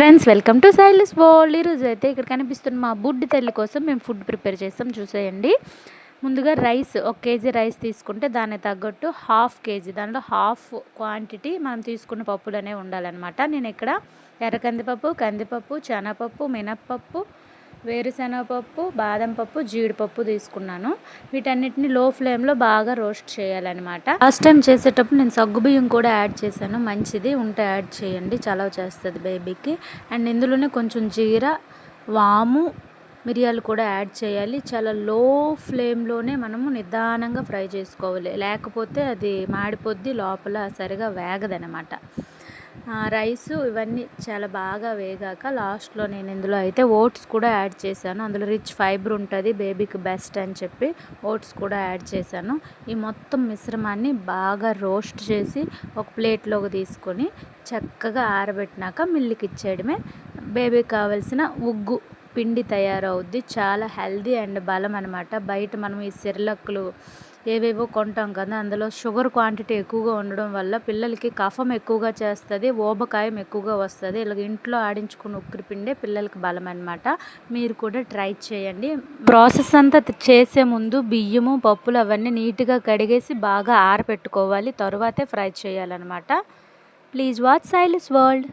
Friends welcome to సైలెస్ world ఈరోజు అయితే ఇక్కడ కనిపిస్తున్న మా బుడ్డి తల్లి కోసం మేము ఫుడ్ ప్రిపేర్ చేస్తాం. చూసేయండి. ముందుగా రైస్ ఒక కేజీ రైస్ తీసుకుంటే దానికి తగ్గట్టు హాఫ్ కేజీ దాంట్లో హాఫ్ క్వాంటిటీ మనం తీసుకున్న పప్పులు అనేవి ఉండాలన్నమాట. నేను ఇక్కడ ఎర్ర కందిపప్పు కందిపప్పు శనగపప్పు మినప్పప్పు వేరుశనగపప్పు బాదం పప్పు జీడిపప్పు తీసుకున్నాను. వీటన్నిటిని లో ఫ్లేమ్లో బాగా రోస్ట్ చేయాలన్నమాట. ఫస్ట్ టైం చేసేటప్పుడు నేను సగ్గుబియ్యం కూడా యాడ్ చేశాను. మంచిది ఉంటే యాడ్ చేయండి. చలవ చేస్తుంది బేబీకి. అండ్ ఇందులోనే కొంచెం జీర వాము మిరియాలు కూడా యాడ్ చేయాలి. చాలా లో ఫ్లేమ్లోనే మనము నిదానంగా ఫ్రై చేసుకోవాలి. లేకపోతే అది మాడిపోద్ది లోపల సరిగా వేగదనమాట రైస్ ఇవన్నీ చాలా బాగా వేగాక లాస్ట్లో నేను ఇందులో అయితే ఓట్స్ కూడా యాడ్ చేశాను. అందులో రిచ్ ఫైబర్ ఉంటుంది బేబీకి బెస్ట్ అని చెప్పి ఓట్స్ కూడా యాడ్ చేశాను. ఈ మొత్తం మిశ్రమాన్ని బాగా రోస్ట్ చేసి ఒక ప్లేట్లోకి తీసుకొని చక్కగా ఆరబెట్టినాక మిల్లికి ఇచ్చేయడమే. బేబీకి కావాల్సిన ఉగ్గు పిండి తయారవుద్ది. చాలా హెల్దీ అండ్ బలం అనమాట బయట మనం ఈ సిర్లక్కులు ఏవేవో కొంటాం కదా అందులో షుగర్ క్వాంటిటీ ఎక్కువగా ఉండడం వల్ల పిల్లలకి కఫం ఎక్కువగా చేస్తుంది ఓబకాయం ఎక్కువగా వస్తుంది. ఇలాగ ఇంట్లో ఆడించుకున్న ఉక్కిరి పిండే పిల్లలకి బలం అనమాట మీరు కూడా ట్రై చేయండి. ప్రాసెస్ అంతా చేసే ముందు బియ్యము పప్పులు అవన్నీ నీట్గా కడిగేసి బాగా ఆరబెట్టుకోవాలి తరువాతే ఫ్రై చేయాలన్నమాట ప్లీజ్ వాచ్ సైలెస్ వరల్డ్.